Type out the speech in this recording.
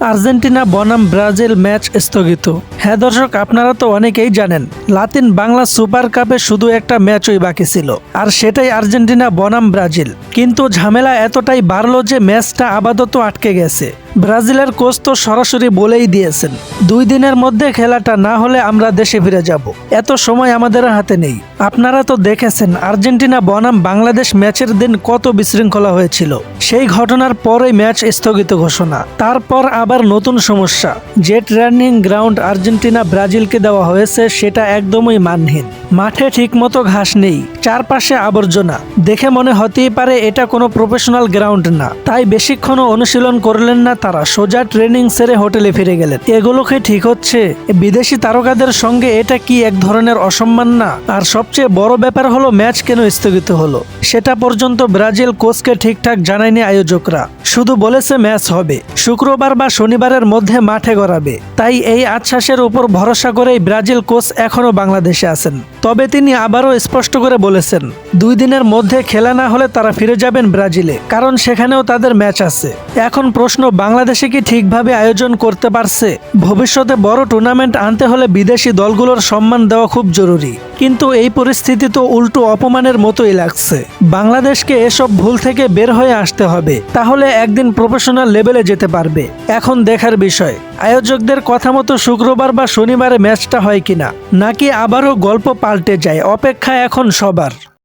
Argentina, বনাম, Brazil match স্থগিত। হ্যাঁ দর্শক, আপনারা তো অনেকেই জানেন, লাতিন বাংলা সুপার কাপে শুধু একটা ম্যাচই বাকি ছিল, আর সেটাই আর্জেন্টিনা, বনাম, ব্রাজিল। কিন্তু ঝামেলা এতটাই বাড়লো যে ম্যাচটা আপাতত আটকে গেছে। ব্রাজিলের কোচ তো সরাসরি বলেই দিয়েছেন, দুই দিনের মধ্যে খেলাটা না হলে আমরা দেশে ফিরে যাব। এত সময় আমাদের হাতে নেই। আপনারা তো দেখেছেন, আর্জেন্টিনা, বনাম, বাংলাদেশ ম্যাচের দিন কত বিশৃঙ্খলা হয়েছিল। সেই ঘটনার পরেই ম্যাচ স্থগিত ঘোষণা। তারপর আবার নতুন সমস্যা। যে ট্রেনিং গ্রাউন্ড আর্জেন্টিনা ব্রাজিলকে দেওয়া হয়েছে, সেটা একদমই মানহীন। মাঠে ঠিকমতো ঘাস নেই, চারপাশে আবর্জনা। দেখে মনে হতেই পারে এটা কোনো প্রফেশনাল গ্রাউন্ড না। তাই বেশিক্ষণও অনুশীলন করলেন না তারা সোজা ট্রেনিং সেরে হোটেলে ফিরে গেলেন। এগুলোকে ঠিক হচ্ছে? বিদেশি তারকাদের সঙ্গে এটা কি এক ধরনের অসম্মান না? আর সবচেয়ে বড় ব্যাপার হলো, ম্যাচ কেন স্থগিত হলো? সেটা পর্যন্ত ব্রাজিল কোচকে ঠিকঠাক জানায়নি আয়োজকরা। শুধু বলেছে ম্যাচ হবে। শুক্রবার বা শনিবারের মধ্যে মাঠে গড়াবে। তাই এই আশ্বাসের উপর ভরসা করেই ব্রাজিল কোচ এখনও বাংলাদেশে আছেন। তবে তিনি আবারও স্পষ্ট করে বলেছেন, দুই দিনের মধ্যে খেলা না হলে তারা ফিরে যাবেন ব্রাজিলে, কারণ সেখানেও তাদের ম্যাচ আছে। এখন প্রশ্ন বাংলাদেশে কি ঠিকভাবে আয়োজন করতে পারছে? ভবিষ্যতে বড় টুর্নামেন্ট আনতে হলে বিদেশি দলগুলোর সম্মান দেওয়া খুব জরুরি। কিন্তু এই পরিস্থিতি তো উল্টো অপমানের মতোই লাগছে। বাংলাদেশকে এসব ভুল থেকে বের হয়ে আসতে হবে। তাহলে একদিন প্রফেশনাল লেভেলে যেতে পারবে। এখন দেখার বিষয়, আয়োজকদের কথা মতো শুক্রবার বা শনিবারে ম্যাচটা হয় কিনা? নাকি আবারও গল্প পাল্টে যায়? অপেক্ষা এখন সবার।